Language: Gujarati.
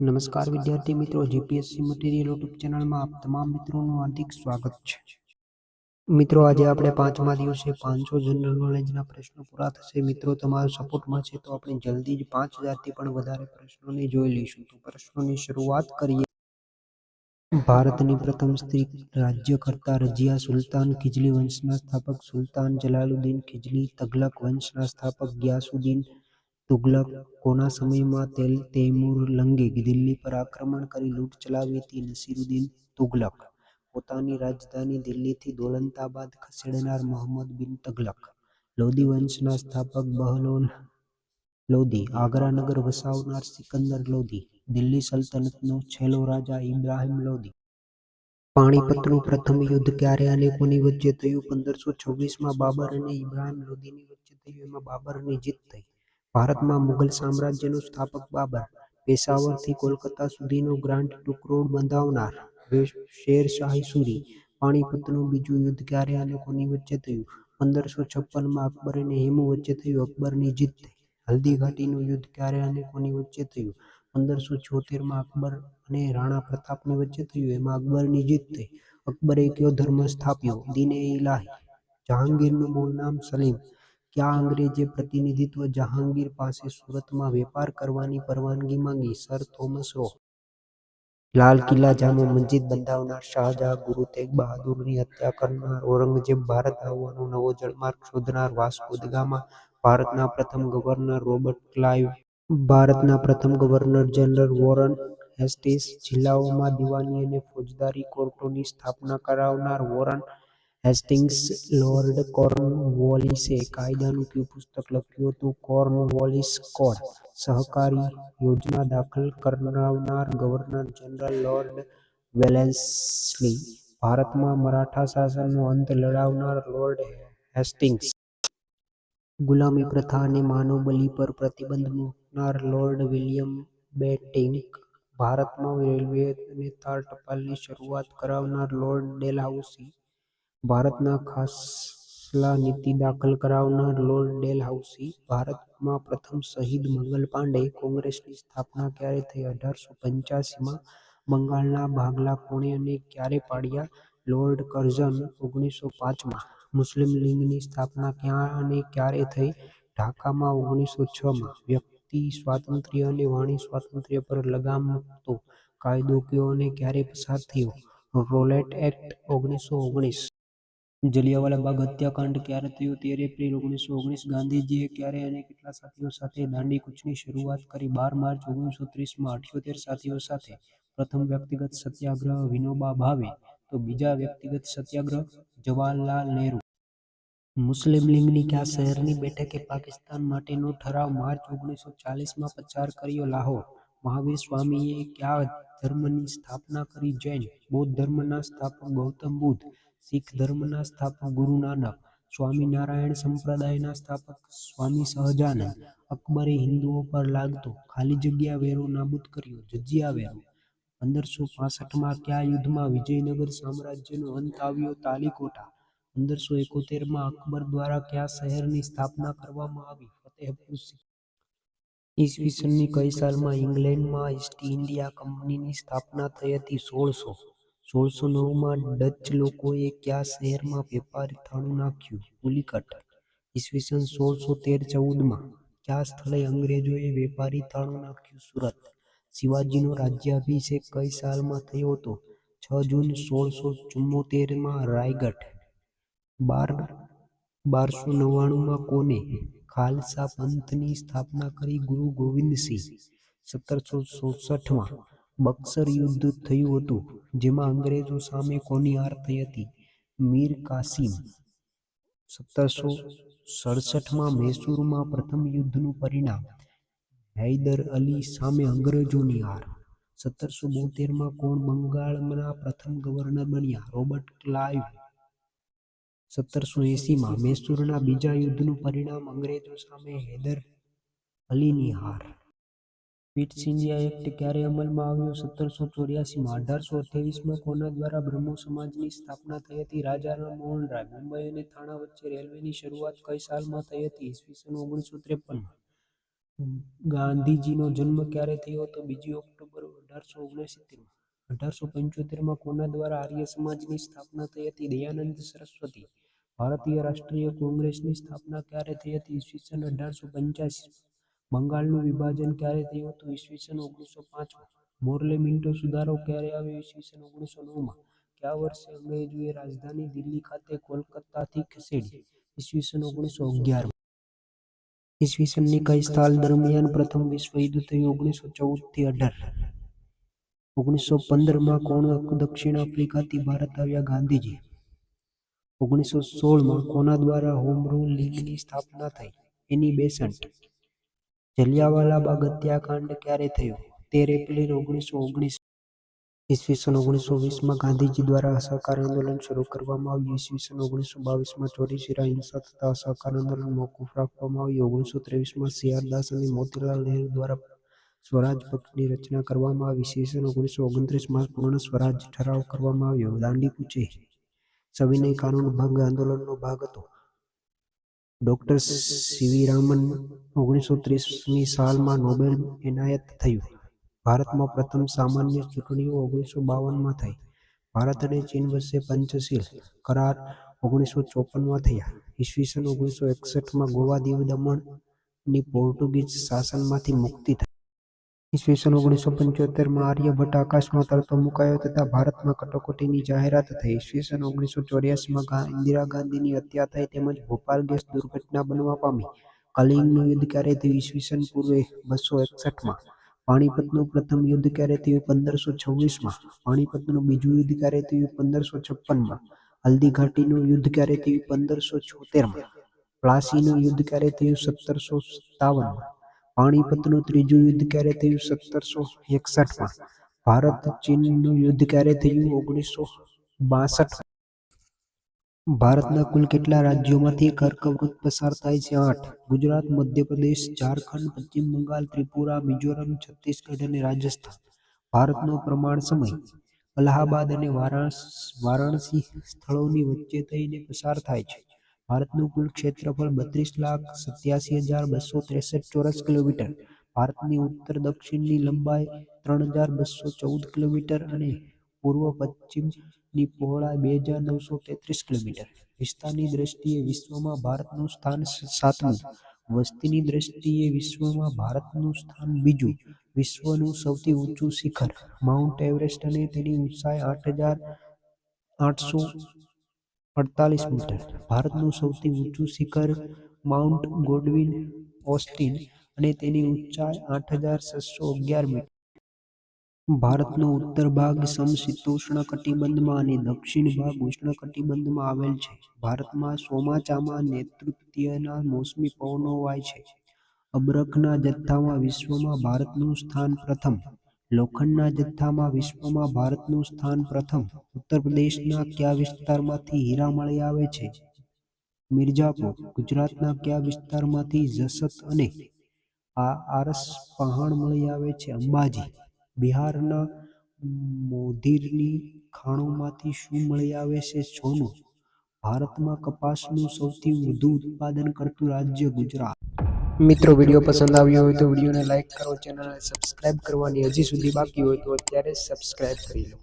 નમસ્કાર વિદ્યાર્થી મિત્રો જીપીએસસી મટીરિયલ યુટ્યુબ ચેનલમાં આપ તમામ મિત્રોનું હાર્દિક સ્વાગત છે. મિત્રો આજે આપણે પાંચમા દિવસે પાંચસો જનરલ નોલેજના પ્રશ્નો પૂરા થશે. મિત્રો તમારો સપોર્ટમાં મળશે તો આપણે જલ્દી જ પાંચ હજારથી પણ વધારે પ્રશ્નોને જોઈ લઈશું. તો પ્રશ્નોની શરૂઆત કરીએ. ભારતની પ્રથમ સ્ત્રી રાજ્યકર્તા રજિયા સુલતાન ખિજલી વંશના સ્થાપક સુલતાન જલાલુદ્દીન ખિજલી તગલક વંશના સ્થાપક ગિયાસુદ્દીન તુગલક કોના સમયમાં તેલ તૈમુર લંગે દિલ્હી પર આક્રમણ કરી લૂંટ ચલાવી હતી નસીરુદ્દીન તુગલક? પોતાની રાજધાની દિલ્હીથી દોલંતાબાદ ખસેડનાર મોહમ્મદ બિન તગલક. લોદી વંશના સ્થાપક બહલોલ લોદી, આગ્રા નગર વસાવનાર સિકંદર લોદી, દિલ્હી સલ્તનતનો છેલ્લો રાજા ઇબ્રાહિમ લોદી. પાણીપતનું પ્રથમ યુદ્ધ ક્યારે અને કોની વચ્ચે થયું? પંદરસો છવ્વીસમાં બાબર અને ઇબ્રાહિમ લોદીની વચ્ચે થયું, એમાં બાબરની જીત થઈ. ભારતમાં મુઘલ સામ્રાજ્યનો સ્થાપક બાબર પેશાવરથી કોલકાતા સુધીનો ગ્રાન્ડ ટુકરો બંધાવનાર શેરશાહી સુરી પાણીપતનું બીજું યુદ્ધ ક્યારે અને કોની વચ્ચે થયું? પંદરસો છપ્પનમાં અકબર અને હેમુ વચ્ચે થયું અકબરની જીત. થઈ હલ્દી ઘાટીનું યુદ્ધ ક્યારે અને કોની વચ્ચે થયું? પંદરસો છોતેરમાં અકબર અને રાણા પ્રતાપની વચ્ચે થયું, એમાં અકબરની જીત થઈ. અકબરે કયો ધર્મ સ્થાપ્યો? દિને ઇલાહી જહાંગીરનું મૂળ નામ સલીમ. કયા અંગ્રેજે પ્રતિનિધિત્વ જહાંગીર પાસે સુરતમાં વેપાર કરવાની પરવાનગી માંગી, sir Thomas row. Lal Qila જામે મસ્જિદ બંધાવનાર શાહજહાં, ગુરુ તેગ બહાદુરની હત્યા કરનાર ઔરંગઝેબ ભારત આવવાનો નવો જળમાર્ગ શોધનાર વાસ્કો ગામા, ભારતના પ્રથમ ગવર્નર રોબર્ટ ક્લાઇવ ભારતના પ્રથમ ગવર્નર જનરલ વોરન હેસ્ટિસ, જિલ્લાઓમાં દિવાની અને ફોજદારી કોર્ટોની સ્થાપના કરાવનાર વોરન હેસ્ટિંગ્સ લોર્ડ કોર્નવોલિસે કાયદાનું કયું પુસ્તક લખ્યું હતું? કોર્નવોલિસ કોડ સહકારી યોજના દાખલ કરાવનાર ગવર્નર જનરલ લોર્ડ વેલેન્સલી, ભારતમાં મરાઠા શાસનનો અંત લડાવનાર લોર્ડ હેસ્ટિંગ્સ, ગુલામી પ્રથા અને માનવ પર પ્રતિબંધ મૂકનાર લોર્ડ વિલિયમ બેન્ટિક ભારતમાં રેલવે અને તાર ટપાલની શરૂઆત કરાવનાર લોર્ડ ડેલહાઉસી ભારતમાં ખાસલા નીતિ દાખલ કરાવનાર લોર્ડ ડેલહાઉસી ભારતમાં પ્રથમ શહીદ મંગલ પાંડે કોંગ્રેસની સ્થાપના ક્યારે થઈ? અઢારસો પંચ્યાસીમાં બંગાળના ભાગલા કોણે અને ક્યારે પાડ્યા? લોર્ડ કર્ઝન ઓગણીસો પાંચમાં મુસ્લિમ લીગની સ્થાપના ક્યાં અને ક્યારે થઈ? ઢાકામાં ઓગણીસો છમાં વ્યક્તિ સ્વાતંત્ર્ય અને વાણી સ્વાતંત્ર્ય પર લગામ મૂકતો કાયદો કયો અને ક્યારે પસાર થયો? રોલેટ એક્ટ ઓગણીસો ઓગણીસ જલિયાવાલા બાગ હત્યાકાંડ ક્યારે થયું? તેર એપ્રિલ ઓગણીસો ઓગણીસ ગાંધીજીએ ક્યારે અને કેટલા સાથીઓ સાથે દાંડી કૂચની શરૂઆત કરી? બાર માર્ચ ઓગણીસો ત્રીસમાં અઠ્યોતેર સાથીઓ સાથે પ્રથમ વ્યક્તિગત સત્યાગ્રહ વિનોબા ભાવે, તો બીજા વ્યક્તિગત સત્યાગ્રહ જવાહરલાલ નહેરુ. મુસ્લિમ લીગની કયા શહેરની બેઠકે પાકિસ્તાન માટેનો ઠરાવ માર્ચ ઓગણીસો ચાલીસમાં પસાર કર્યો લાહોર. મહાવીર સ્વામીએ કયા ધર્મની સ્થાપના કરી? જૈન, બૌદ્ધ ધર્મના સ્થાપક ગૌતમ બુદ્ધ શીખ ધર્મના સ્થાપક ગુરુ નાનક સ્વામિનારાયણ સંપ્રદાયના સ્થાપક સ્વામી સહજાનંદ, અકબરે હિન્દુઓ પર લાગતો ખાલી જગ્યા વેરો નાબૂદ કર્યો જજિયા વેરો પંદરસો પાસઠમાં કયા યુદ્ધમાં વિજયનગર સામ્રાજ્યનો અંત આવ્યો તાલીકોટા? પંદરસો એકોતેરમાં અકબર દ્વારા કયા શહેરની સ્થાપના કરવામાં આવી? ફતેહપુર ઈસવીસનની કઈ સાલમાં ઇંગ્લેન્ડમાં ઈસ્ટ ઇન્ડિયા કંપનીની સ્થાપના થઈ હતી? સોળસો સોળસો નવમાં ડચ લોકોએ કયા શહેરમાં વેપારી થાણું નાખ્યું? પુલિકટ. ઈસવીસન સોળસો તેર ચૌદમાં કયા સ્થળે અંગ્રેજોએ વેપારી થાણું નાખ્યું? સુરત. શિવાજીનો રાજ્યાભિષેક કઈ સાલમાં થયો હતો? છ જૂન સોળસો ચુમ્મોતેરમાં રાયગઢ. બાર બારસો નવ્વાણુંમાં કોને? ખાલસા પંથની સ્થાપના કરી ગુરુ ગોવિંદસિંહ. સત્તરસો ચોસઠમાં બક્સર યુદ્ધ થયું હતું, જેમાં અંગ્રેજો સામે કોની હાર થઈ હતી? મીર કાસિમ. સત્તરસો સડસઠમાં મૈસૂરમાં પ્રથમ યુદ્ધનું પરિણામ, હૈદર અલી સામે અંગ્રેજોની હાર. સત્તરસો બોતેરમાં કોણ બંગાળના પ્રથમ ગવર્નર બન્યા? રોબર્ટ ક્લાઇવ સત્તરસો એંસીમાં મૈસૂરના બીજા યુદ્ધનું પરિણામ અંગ્રેજો સામે હૈદર અલીની હાર. ક્વિટ્સ ઇન્ડિયા એક્ટ ક્યારે અમલમાં આવ્યો? સત્તરસો ચોર્યાસીમાં અઢારસો અઠ્યાવીસમાં કોના દ્વારા બ્રહ્મો સમાજની સ્થાપના થઈ હતી? રાજા રામમોહન રાય, મુંબઈ અને થાણા વચ્ચે રેલવેની શરૂઆત કઈ સાલમાં થઈ હતી? ઈસવીસન ઓગણીસો ત્રેપનમાં ગાંધીજીનો જન્મ ક્યારે થયો હતો? બીજી ઓક્ટોબર અઢારસો ઓગણસિત્તેરમાં અઢારસો પંચોતેરમાં કોના દ્વારા આર્ય સમાજની સ્થાપના થઈ હતી? દયાનંદ સરસ્વતી, ભારતીય રાષ્ટ્રીય કોંગ્રેસની સ્થાપના ક્યારે થઈ હતી? ઈસવીસન અઢારસો પંચ્યાસી બંગાળનું વિભાજન ક્યારે થયું હતું? ઈસવીસન ઓગણીસો પાંચમાં મોરલે મિન્ટો સુધારો ક્યારે આવ્યો? ઈસવીસન ઓગણીસો નવમાં કયા વર્ષે અંગ્રેજોએ રાજધાની દિલ્હી ખાતે કોલકાતાથી ખસેડી? ઈસવીસન ઓગણીસો અગિયાર ઈસવીસનની કઈ સાલ દરમિયાન પ્રથમ વિશ્વયુદ્ધ થયું? ઓગણીસો ચૌદથી અઢાર. ઓગણીસો પંદરમાં કોણ દક્ષિણ આફ્રિકાથી ભારત આવ્યા ગાંધીજી? ઓગણીસો સોળમાં કોના દ્વારા હોમ રૂલ લીગની સ્થાપના થઈ? એની બેસન્ટ જલિયાવાલા બાગ હત્યાકાંડ ક્યારે થયો? તેર એપ્રિલ ઓગણીસો ઓગણીસ ઈસવીસન ઓગણીસો વીસમાં ગાંધીજી દ્વારા અસહકાર આંદોલન શરૂ કરવામાં આવ્યું. ઈસવીસન ઓગણીસો બાવીસમાં ચોરીશીરા હિંસા તથા અસહકાર આંદોલન મોકૂફ રાખવામાં આવ્યું. ઓગણીસો ત્રેવીસમાં સીઆરદાસ અને મોતીલાલ નહેરુ દ્વારા સ્વરાજ પક્ષની રચના કરવામાં આવી. ઈસવીસન ઓગણીસો ઓગણત્રીસમાં પૂર્ણ સ્વરાજ ઠરાવ કરવામાં આવ્યો. દાંડી કૂચે સવિનય કાનૂન ભંગ આંદોલનનો ભાગ હતો. ડોક્ટર સીવી રામન ઓગણીસો ત્રીસમી સાલમાં નોબેલ એનાયત થયું. ભારતમાં પ્રથમ સામાન્ય ચૂંટણીઓ ઓગણીસો બાવનમાં થઈ. ભારત અને ચીન વચ્ચે પંચશીલ કરાર ઓગણીસો ચોપનમાં થયા. ઈસવીસન ઓગણીસો એકસઠમાં ગોવા દીવ દમણની પોર્ટુગીઝ શાસનમાંથી મુક્તિ થઈ. ઈસવીસન ઓગણીસો પંચોતેરમાં આર્યભટ્ટ આકાશમાં તરતો મુકાયો તથા ભારતમાં કટોકટીની જાહેરાત થઈ. ઈસવીસન ઓગણીસો ચોર્યાસીમાં ઇન્દિરા ગાંધીની હત્યા થઈ તેમજ ભોપાલ ગેસ દુર્ઘટના બનવા પામી. કલિંગનું યુદ્ધ ક્યારે થયું? ઈસવીસન પૂર્વે બસો એકસઠમાં. પાણીપતનું પ્રથમ યુદ્ધ ક્યારે થયું? પંદરસો છવ્વીસમાં. પાણીપતનું બીજું યુદ્ધ ક્યારે થયું? પંદરસો છપ્પનમાં. હલ્દી ઘાટીનું યુદ્ધ ક્યારે થયું? પંદરસો છોતેરમાં. પ્લાસીનું યુદ્ધ ક્યારે થયું? સત્તરસો સત્તાવનમાં. પાણીપતનું ત્રીજું યુદ્ધ ક્યારે થયું? સત્તરસો એકસઠમાં. ભારત ચીનનું યુદ્ધ ક્યારે થયું? ઓગણીસો બાસઠ. ભારતના કુલ કેટલા રાજ્યોમાંથી કર્કવૃત પસાર થાય છે? આઠ. ગુજરાત, મધ્યપ્રદેશ, ઝારખંડ, પશ્ચિમ બંગાળ, ત્રિપુરા, મિઝોરમ, છત્તીસગઢ અને રાજસ્થાન. ભારતનો પ્રમાણ સમય. અલ્હાબાદ અને વારાણસી સ્થળોની વચ્ચે થઈને પસાર થાય છે. ભારતનું કુલ ક્ષેત્રફળ બત્રીસ લાખ સત્યાસી હજાર બસો ત્રેસઠ ચોરસ કિલોમીટર, ભારતની ઉત્તર દક્ષિણની લંબાઈ ત્રણ હજાર બસો ચૌદ કિલોમીટર અને પૂર્વ પશ્ચિમની પહોળાઈ બે હજાર નવસો તેત્રીસ કિલોમીટર. વિસ્તારની દ્રષ્ટિએ વિશ્વમાં ભારતનું સ્થાન સાતમું, વસ્તીની દ્રષ્ટિએ વિશ્વમાં ભારતનું સ્થાન બીજું, વિશ્વનું સૌથી ઊંચું શિખર, માઉન્ટ એવરેસ્ટ અને તેની ઊંચાઈ આઠ હજાર આઠસો અડતાલીસ મીટર. ભારતનું સૌથી ઊંચું શિખર માઉન્ટ ગોડવિન ઓસ્ટિન અને તેની ઊંચાઈ આઠ હજાર છસો અગિયાર મીટર. ભારતનો ઉત્તર ભાગ સમશીતોષ્ણ કટિબંધમાં અને દક્ષિણ ભાગ ઉષ્ણકટિબંધમાં આવેલ છે. ભારતમાં સોમાચામાં નેતૃત્વના મોસમી પવનો વાય છે. અબરખના જથ્થામાં વિશ્વમાં ભારતનું સ્થાન પ્રથમ. લોખંડના જથ્થામાં વિશ્વમાં ભારતનું સ્થાન પ્રથમ, ઉત્તર પ્રદેશના કયા વિસ્તારમાંથી હીરા મળી આવે છે? મિર્જાપુર ગુજરાતના કયા વિસ્તારમાંથી જસત અને આ આરસ પહાણ મળી આવે છે? અંબાજી, બિહારના મોધીરની ખાણોમાંથી શું મળી આવે છે સોનું? ભારતમાં કપાસનું સૌથી વધુ ઉત્પાદન કરતું રાજ્ય ગુજરાત. મિત્રો વીડિયો પસંદ આવ્યો હોય તો વિડીયોને લાઇક કરો ચેનલને સબસ્ક્રાઇબ કરવાની હજી સુધી બાકી હોય તો અત્યારે સબસ્ક્રાઇબ કરી લો.